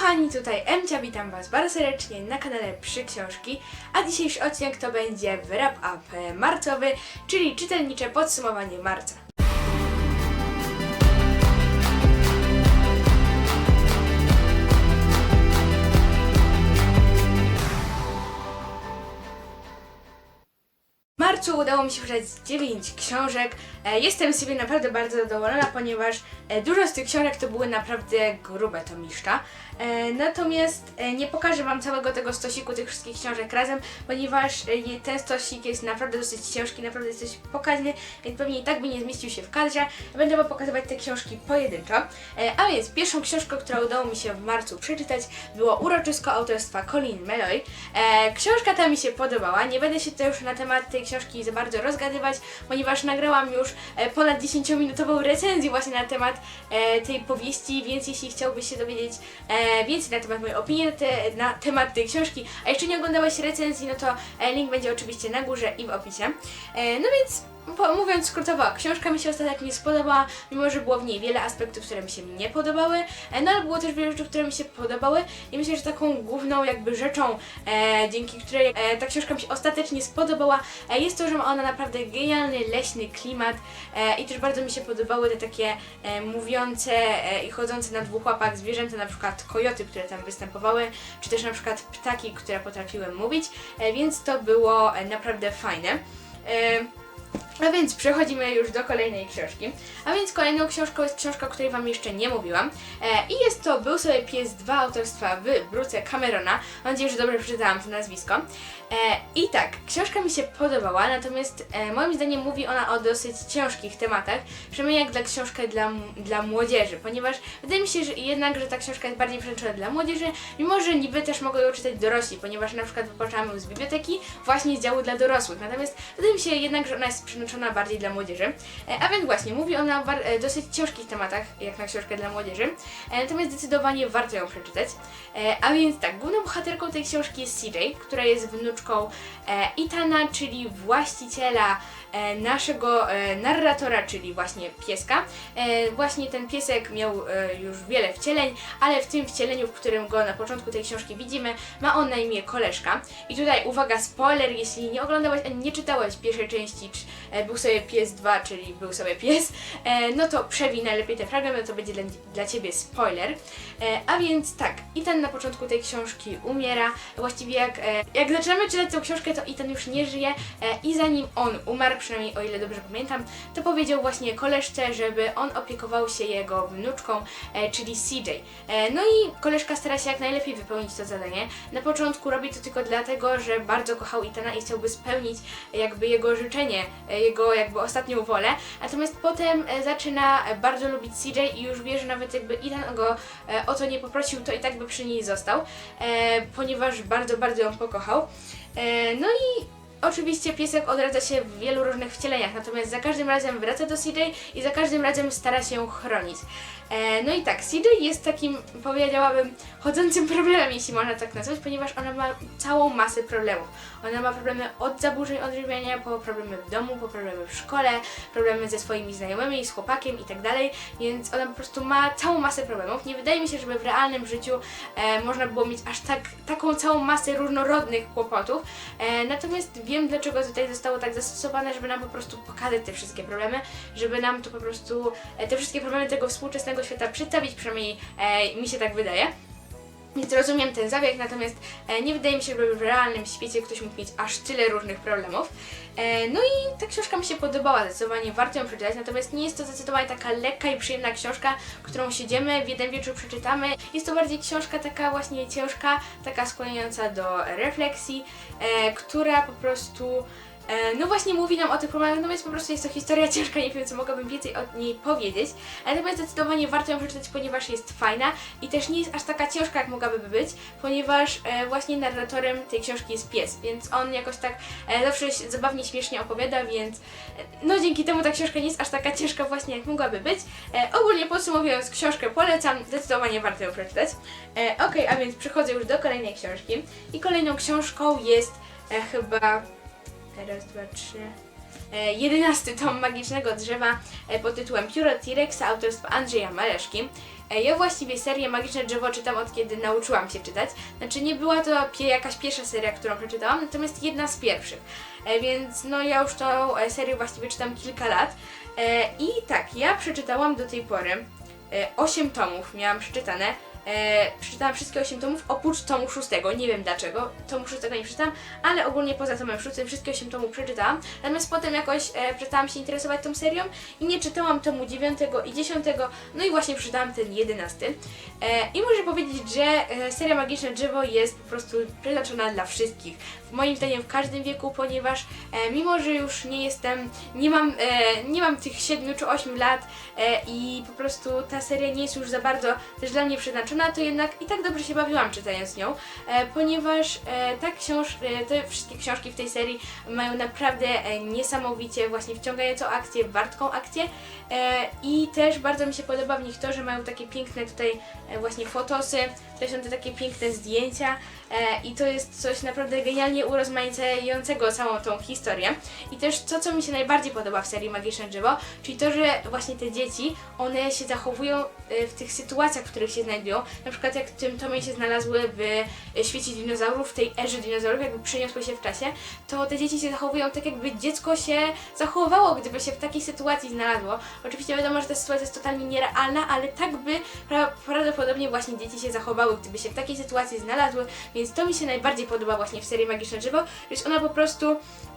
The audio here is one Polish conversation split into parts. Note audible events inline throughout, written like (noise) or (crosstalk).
Kochani, tutaj Emcia, witam Was bardzo serdecznie na kanale Przy Książki, a dzisiejszy odcinek to będzie wrap up marcowy, czyli czytelnicze podsumowanie marca. Marcu udało mi się przeczytać 9 książek. E, Jestem z siebie naprawdę bardzo zadowolona, ponieważ e, dużo z tych książek to były naprawdę grube tomiszcza. E, Natomiast nie pokażę Wam całego tego stosiku tych wszystkich książek razem, ponieważ ten stosik jest naprawdę dosyć ciężki, naprawdę jest dość pokaźny, więc pewnie i tak by nie zmieścił się w kadrze. Będę Wam pokazywać te książki pojedynczo. A więc pierwszą książką, którą udało mi się w marcu przeczytać, było Uroczysko autorstwa Colin Meloy. Książka ta mi się podobała. Nie będę się tutaj już na temat tej książki za bardzo rozgadywać, ponieważ nagrałam już e, ponad 10-minutową recenzję właśnie na temat e, tej powieści, więc jeśli chciałbyś się dowiedzieć e, więcej na temat mojej opinii na, te, na temat tej książki, a jeszcze nie oglądałeś recenzji, no to link będzie oczywiście na górze i w opisie. No więc mówiąc skrótowo, książka mi się ostatecznie spodobała, mimo że było w niej wiele aspektów, które mi się nie podobały, e, no ale było też wiele rzeczy, które mi się podobały i myślę, że taką główną jakby rzeczą, e, dzięki której e, ta książka mi się ostatecznie spodobała, e, jest to, że ma ona naprawdę genialny, leśny klimat e, i też bardzo mi się podobały te takie e, mówiące e, i chodzące na dwóch łapach zwierzęta, na przykład kojoty, które tam występowały, czy też na przykład ptaki, które potrafiły mówić, e, więc to było e, naprawdę fajne. E, a więc przechodzimy już do kolejnej książki. A więc kolejną książką jest książka, o której Wam jeszcze nie mówiłam. E, I jest to Był sobie pies 2 autorstwa w Bruce Camerona. Mam nadzieję, że dobrze przeczytałam to nazwisko. E, I tak, książka mi się podobała, natomiast e, moim zdaniem mówi ona o dosyć ciężkich tematach, przynajmniej jak dla książki dla, dla młodzieży, ponieważ wydaje mi się, że jednak, że ta książka jest bardziej przeznaczona dla młodzieży, mimo że niby też mogą ją czytać dorośli, ponieważ na przykład wypoczęłam ją z biblioteki właśnie z działu dla dorosłych. Natomiast wydaje mi się jednak, że ona jest przeznaczona bardziej dla młodzieży. E, A więc właśnie, mówi ona o e, dosyć ciężkich tematach, jak na książkę dla młodzieży. E, Natomiast zdecydowanie warto ją przeczytać. A więc tak, główną bohaterką tej książki jest CJ, która jest wnuczką Itana, czyli właściciela naszego narratora, czyli właśnie pieska. Właśnie ten piesek miał już wiele wcieleń, ale w tym wcieleniu, w którym go na początku tej książki widzimy, ma on na imię Koleżka. I tutaj uwaga, spoiler, jeśli nie oglądałeś ani nie czytałeś pierwszej części, był sobie pies 2, czyli był sobie pies, e, no to przewij najlepiej te fragmenty, to będzie dla, dla Ciebie spoiler. E, a więc tak, Ethan na początku tej książki umiera, właściwie jak, e, jak zaczynamy czytać tę książkę, to Ethan już nie żyje e, i zanim on umarł, przynajmniej o ile dobrze pamiętam, to powiedział właśnie koleżce, żeby on opiekował się jego wnuczką, e, czyli CJ. E, no i koleżka stara się jak najlepiej wypełnić to zadanie. Na początku robi to tylko dlatego, że bardzo kochał Ethana i chciałby spełnić e, jakby jego życzenie, e, jego jakby ostatnią wolę. Natomiast potem e, zaczyna e, bardzo lubić CJ i już wie, że nawet jakby Ethan go e, o to nie poprosił, to i tak by przy niej został, ponieważ bardzo, bardzo ją pokochał. No i Oczywiście piesek odradza się w wielu różnych wcieleniach, natomiast za każdym razem wraca do CJ i za każdym razem stara się ją chronić. E, no i tak, CJ jest takim, powiedziałabym, chodzącym problemem, jeśli można tak nazwać, ponieważ ona ma całą masę problemów. Ona ma problemy od zaburzeń odżywiania, po problemy w domu, po problemy w szkole, problemy ze swoimi znajomymi, z chłopakiem i tak dalej, więc ona po prostu ma całą masę problemów. Nie wydaje mi się, żeby w realnym życiu e, można było mieć aż tak, taką całą masę różnorodnych kłopotów. E, natomiast wiem, dlaczego tutaj zostało tak zastosowane, żeby nam po prostu pokazać te wszystkie problemy, żeby nam to po prostu e, te wszystkie problemy tego współczesnego świata przedstawić, przynajmniej e, mi się tak wydaje. Więc rozumiem ten zabieg, natomiast e, nie wydaje mi się, żeby w realnym świecie ktoś mógł mieć aż tyle różnych problemów. E, no i ta książka mi się podobała, zdecydowanie warto ją przeczytać, natomiast nie jest to zdecydowanie taka lekka i przyjemna książka, którą siedzimy, w jeden wieczór przeczytamy. Jest to bardziej książka taka właśnie ciężka, taka skłaniająca do refleksji, która po prostu No właśnie mówi nam o tych problemach, natomiast po prostu jest to historia (laughs) ciężka, nie wiem co mogłabym więcej o niej powiedzieć. Natomiast zdecydowanie warto ją przeczytać, ponieważ jest fajna i też nie jest aż taka ciężka, jak mogłaby być, ponieważ e, właśnie narratorem tej książki jest pies, więc on jakoś tak e, zawsze zabawnie, śmiesznie opowiada, więc e, no dzięki temu ta książka nie jest aż taka ciężka właśnie, jak mogłaby być. E, ogólnie podsumowując, książkę polecam, zdecydowanie warto ją przeczytać. E, Okej, a więc przechodzę już do kolejnej książki i kolejną książką jest e, chyba Raz, dwa, trzy. e, 11 tom Magicznego Drzewa e, pod tytułem Pióro T-Rexa autorstwa Andrzeja Maleszki. E, Ja właściwie serię Magiczne Drzewo czytam od kiedy nauczyłam się czytać. Znaczy nie była to jakaś pierwsza seria, którą przeczytałam, natomiast jedna z pierwszych. Więc no ja już tą serię właściwie czytam kilka lat. I tak, ja przeczytałam do tej pory e, 8 tomów, miałam przeczytane. E, przeczytałam wszystkie 8 tomów, oprócz tomu 6. Nie wiem dlaczego, tomu 6 nie przeczytałam, ale ogólnie poza tomem 6 wszystkie 8 tomów przeczytałam. Natomiast potem jakoś e, przestałam się interesować tą serią i nie czytałam tomu 9 i 10, no i właśnie przeczytałam ten 11. E, I muszę powiedzieć, że e, seria Magiczne Drzewo jest po prostu przeznaczona dla wszystkich. Moim zdaniem w każdym wieku, ponieważ e, mimo, że już nie jestem, nie mam, e, nie mam tych 7 czy 8 lat e, i po prostu ta seria nie jest już za bardzo też dla mnie przeznaczona, to jednak i tak dobrze się bawiłam czytając nią, e, ponieważ e, ta książ, e, te wszystkie książki w tej serii mają naprawdę niesamowicie właśnie wciągającą akcję, wartką akcję i też bardzo mi się podoba w nich to, że mają takie piękne tutaj właśnie fotosy, to są te takie piękne zdjęcia e, i to jest coś naprawdę genialnie urozmaicającego całą tą historię. I też to, co mi się najbardziej podoba w serii Magiczne Drzewo, czyli to, że właśnie te dzieci, one się zachowują e, w tych sytuacjach, w których się znajdują. Na przykład jak w tym tomie się znalazły w e, świecie dinozaurów, w tej erze dinozaurów, jakby przeniosły się w czasie, to te dzieci się zachowują tak, jakby dziecko się zachowywało, gdyby się w takiej sytuacji znalazło. Oczywiście wiadomo, że ta sytuacja jest totalnie nierealna, ale tak by pra prawdopodobnie właśnie dzieci się zachowały, gdyby się w takiej sytuacji znalazły, więc to mi się najbardziej podoba właśnie w serii Magiczne Drzewo, że ona po prostu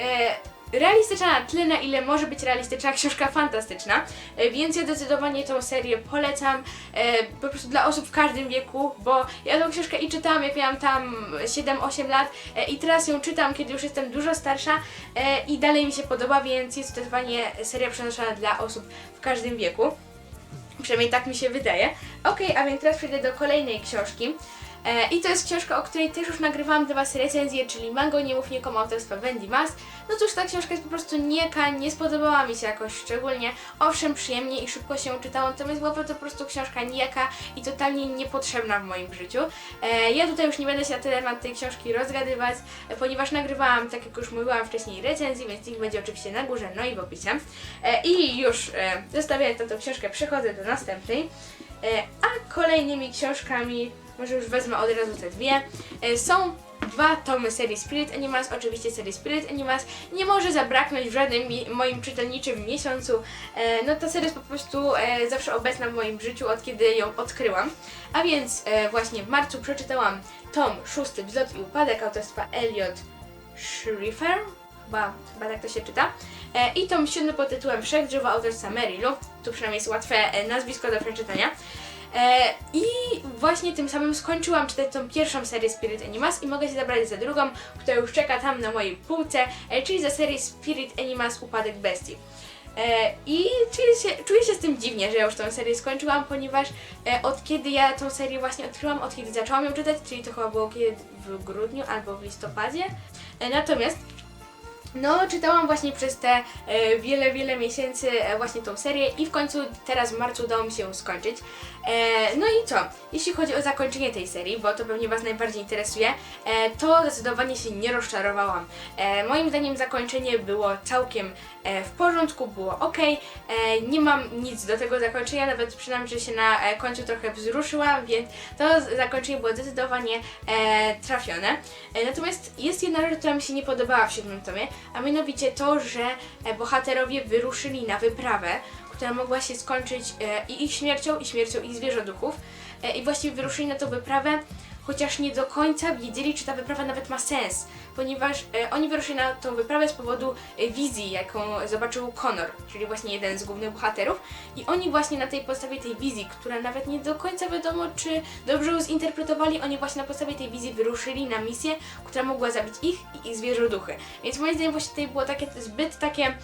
e, realistyczna na tyle, na ile może być realistyczna książka fantastyczna, e, więc ja zdecydowanie tą serię polecam e, po prostu dla osób w każdym wieku, bo ja tą książkę i czytałam jak miałam tam 7-8 lat e, i teraz ją czytam, kiedy już jestem dużo starsza e, i dalej mi się podoba, więc jest zdecydowanie seria przeznaczona dla osób w każdym wieku. Przynajmniej tak mi się wydaje. Okej, a więc teraz przejdę do kolejnej książki. E, I to jest książka, o której też już nagrywałam dla Was recenzję, czyli Mango Nie mów nikomu autorstwa Wendy Mas. No cóż, ta książka jest po prostu nieka, nie spodobała mi się jakoś szczególnie. Owszem, przyjemnie i szybko się czytało, natomiast była to po prostu książka nijaka i totalnie niepotrzebna w moim życiu. E, ja tutaj już nie będę się na temat tej książki rozgadywać, e, ponieważ nagrywałam, tak jak już mówiłam wcześniej, recenzję, więc link będzie oczywiście na górze, no i w opisie. I już zostawiając tę książkę, przechodzę do następnej. A kolejnymi książkami, może już wezmę od razu te dwie, e, są dwa tomy serii Spirit Animals. Oczywiście serii Spirit Animals nie może zabraknąć w żadnym moim czytelniczym miesiącu. E, no ta seria jest po prostu e, zawsze obecna w moim życiu, od kiedy ją odkryłam. A więc właśnie w marcu przeczytałam tom szósty Wzlot i Upadek autorstwa Elliot Schrieffer. Chyba, chyba tak to się czyta. E, I tom siódmy pod tytułem Wszechdrzewo autorstwa Mary Lou. Tu przynajmniej jest łatwe e, nazwisko do przeczytania. E, I właśnie tym samym skończyłam czytać tą pierwszą serię Spirit Animals i mogę się zabrać za drugą, która już czeka tam na mojej półce, e, czyli za serię Spirit Animals Upadek Bestii. E, I czuję się, czuję się z tym dziwnie, że już tą serię skończyłam, ponieważ od kiedy ja tą serię właśnie odkryłam, od kiedy zaczęłam ją czytać, czyli to chyba było kiedy w grudniu albo w listopadzie. Natomiast no, czytałam właśnie przez te e, wiele, wiele miesięcy e, właśnie tą serię i w końcu teraz w marcu udało mi się ją skończyć. E, no i co? Jeśli chodzi o zakończenie tej serii, bo to pewnie Was najbardziej interesuje, e, to zdecydowanie się nie rozczarowałam. E, moim zdaniem zakończenie było całkiem e, w porządku, było ok. E, nie mam nic do tego zakończenia, nawet przynajmniej, że się na e, końcu trochę wzruszyłam, więc to zakończenie było zdecydowanie e, trafione. E, natomiast jest jedna rzecz, która mi się nie podobała w siódmym tomie, a mianowicie to, że e, bohaterowie wyruszyli na wyprawę, która mogła się skończyć e, i ich śmiercią, i śmiercią ich zwierzoduchów. E, I właściwie wyruszyli na tą wyprawę, chociaż nie do końca wiedzieli, czy ta wyprawa nawet ma sens, ponieważ e, oni wyruszyli na tą wyprawę z powodu e, wizji, jaką zobaczył Connor, czyli właśnie jeden z głównych bohaterów. I oni właśnie na tej podstawie tej wizji, która nawet nie do końca wiadomo, czy dobrze ją zinterpretowali, oni właśnie na podstawie tej wizji wyruszyli na misję, która mogła zabić ich i ich zwierzoduchy. Więc moim zdaniem właśnie tutaj było takie zbyt takie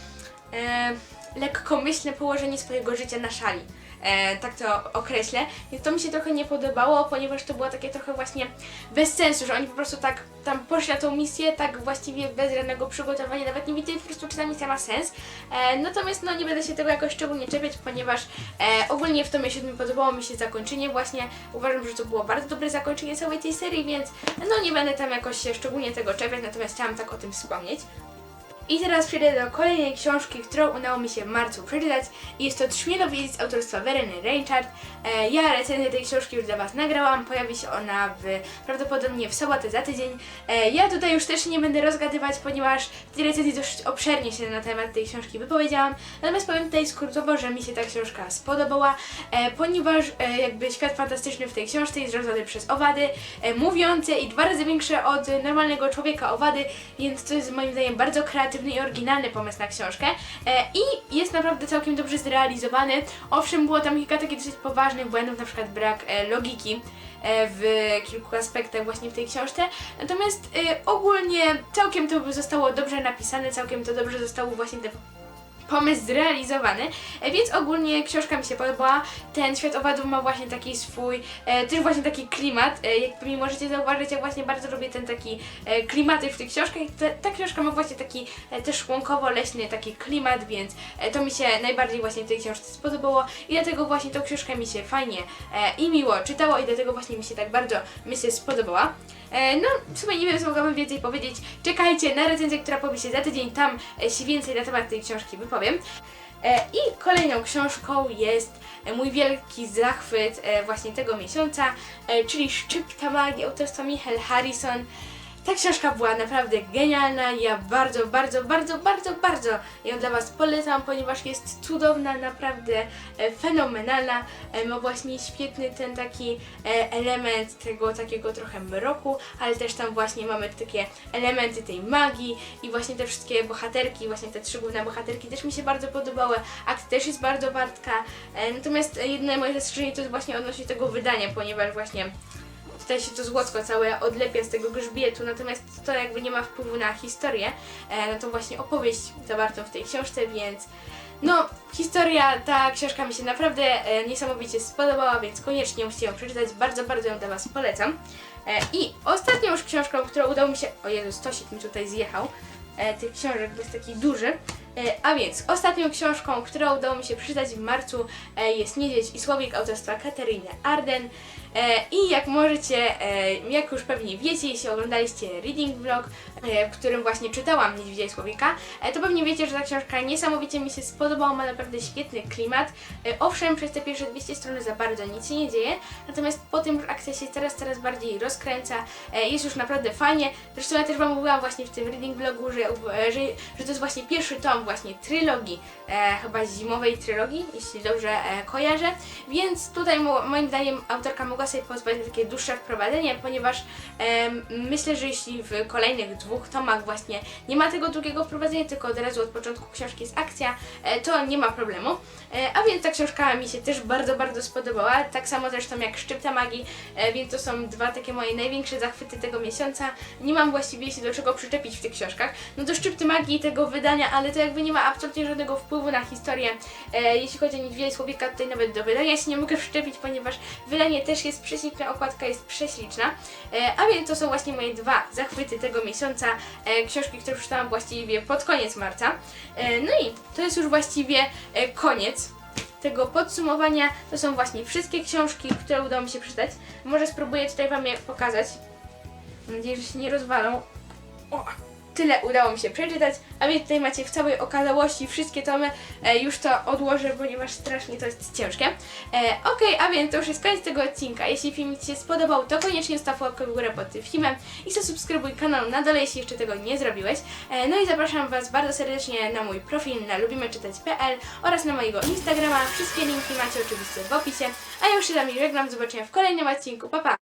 e, lekkomyślne położenie swojego życia na szali. E, tak to określę. Więc to mi się trochę nie podobało, ponieważ to było takie trochę właśnie bez sensu, że oni po prostu tak tam poszli na tą misję, tak właściwie bez żadnego przygotowania, nawet nie widzieli po prostu, czy ta misja ma sens. E, natomiast no nie będę się tego jakoś szczególnie czepiać, ponieważ e, ogólnie w tomie siódmym podobało mi się zakończenie właśnie. Uważam, że to było bardzo dobre zakończenie całej tej serii, więc no nie będę tam jakoś się szczególnie tego czepiać, natomiast chciałam tak o tym wspomnieć. I teraz przejdę do kolejnej książki, którą udało mi się w marcu przeczytać. Jest to Trzmielowiec autorstwa Wereny Reinhardt. E, ja recenzję tej książki już dla Was nagrałam. Pojawi się ona w, prawdopodobnie w sobotę za tydzień. E, ja tutaj już też nie będę rozgadywać, ponieważ w tej recenzji dość obszernie się na temat tej książki wypowiedziałam. Natomiast powiem tutaj skrótowo, że mi się ta książka spodobała, e, ponieważ e, jakby świat fantastyczny w tej książce jest rozwiązany przez owady, e, mówiące i dwa razy większe od normalnego człowieka owady, więc to jest moim zdaniem bardzo kreatywny i oryginalny pomysł na książkę e, i jest naprawdę całkiem dobrze zrealizowany. Owszem, było tam kilka takich dosyć poważnych błędów, na przykład brak e, logiki e, w kilku aspektach właśnie w tej książce. Natomiast ogólnie całkiem to zostało dobrze napisane, całkiem to dobrze zostało właśnie pomysł zrealizowany, e, więc ogólnie książka mi się podobała. Ten świat owadów ma właśnie taki swój, e, też właśnie taki klimat. E, jak pewnie możecie zauważyć, ja właśnie bardzo lubię ten taki klimaty w tych książkach. Ta, książka ma właśnie taki też łąkowo-leśny taki klimat, więc to mi się najbardziej właśnie w tej książce spodobało i dlatego właśnie tą książkę mi się fajnie i miło czytało i dlatego właśnie mi się tak bardzo mi się spodobała. No, w sumie nie wiem, co mogłabym więcej powiedzieć. Czekajcie na recenzję, która powie się za tydzień. Tam się więcej na temat tej książki wypowiem. E, I kolejną książką jest e, mój wielki zachwyt e, właśnie tego miesiąca, czyli Szczypta Magii autorstwa Michael Harrison. Ta książka była naprawdę genialna. Ja bardzo, bardzo, bardzo, bardzo, bardzo ją dla Was polecam, ponieważ jest cudowna, naprawdę e, fenomenalna. E, Ma właśnie świetny ten taki e, element tego takiego trochę mroku, ale też tam właśnie mamy takie elementy tej magii i właśnie te wszystkie bohaterki, właśnie te trzy główne bohaterki też mi się bardzo podobały. Akt też jest bardzo wartka. Natomiast jedyne moje zastrzeżenie to jest właśnie odnośnie tego wydania, ponieważ właśnie tutaj się to złotko całe odlepia z tego grzbietu, natomiast to jakby nie ma wpływu na historię, e, na tą właśnie opowieść zawartą w tej książce, więc no, historia, ta książka mi się naprawdę e, niesamowicie spodobała, więc koniecznie musicie ją przeczytać, bardzo, bardzo ją dla Was polecam. E, I ostatnią już książką, którą udało mi się, o Jezu, stosik mi tutaj zjechał, tych książek, bo jest taki duży. A więc ostatnią książką, którą udało mi się przeczytać w marcu jest Niedźwiedź i Słowik autorstwa Katariny Arden. E, I jak możecie, e, jak już pewnie wiecie, jeśli oglądaliście reading vlog, e, w którym właśnie czytałam Niedźwiedzia i Słowika, to pewnie wiecie, że ta książka niesamowicie mi się spodobała, ma naprawdę świetny klimat. Owszem, przez te pierwsze 200 strony za bardzo nic się nie dzieje, natomiast po tym już akcja się coraz, coraz bardziej rozkręca, jest już naprawdę fajnie. Zresztą ja też Wam mówiłam właśnie w tym reading vlogu, że, że, że to jest właśnie pierwszy tom właśnie trylogii, chyba zimowej trylogii, jeśli dobrze kojarzę, więc tutaj mo, moim zdaniem autorka mogła sobie pozwolić na takie dłuższe wprowadzenie, ponieważ myślę, że jeśli w kolejnych dwóch tomach właśnie nie ma tego długiego wprowadzenia, tylko od razu od początku książki jest akcja, e, to nie ma problemu. E, a więc ta książka mi się też bardzo, bardzo spodobała, tak samo zresztą jak Szczypta Magii, e, więc to są dwa takie moje największe zachwyty tego miesiąca. Nie mam właściwie się do czego przyczepić w tych książkach. No do Szczypty Magii tego wydania, ale to jakby nie ma absolutnie żadnego wpływu na historię. E, jeśli chodzi o Niedźwiedzia i Słowika, tutaj nawet do wydania się nie mogę (laughs) przyczepić, ponieważ wydanie też jest prześliczne, okładka jest prześliczna. E, a więc to są właśnie moje dwa zachwyty tego miesiąca, e, książki, które przeczytałam właściwie pod koniec marca. E, no i to jest już właściwie koniec tego podsumowania. To są właśnie wszystkie książki, które udało mi się przeczytać. Może spróbuję tutaj Wam je pokazać. Mam nadzieję, że się nie rozwalą. O, tyle udało mi się przeczytać, a więc tutaj macie w całej okazałości wszystkie tomy. E, już to odłożę, ponieważ strasznie to jest ciężkie. E, Okej, a więc to już jest koniec tego odcinka. Jeśli film Ci się spodobał, to koniecznie staw łapkę w górę pod tym filmem i zasubskrybuj kanał na dole, jeśli jeszcze tego nie zrobiłeś. E, no i zapraszam Was bardzo serdecznie na mój profil na lubimeczytać.pl oraz na mojego Instagrama. Wszystkie linki macie oczywiście w opisie. A ja już się z Wami żegnam. Do zobaczenia w kolejnym odcinku. Pa, pa!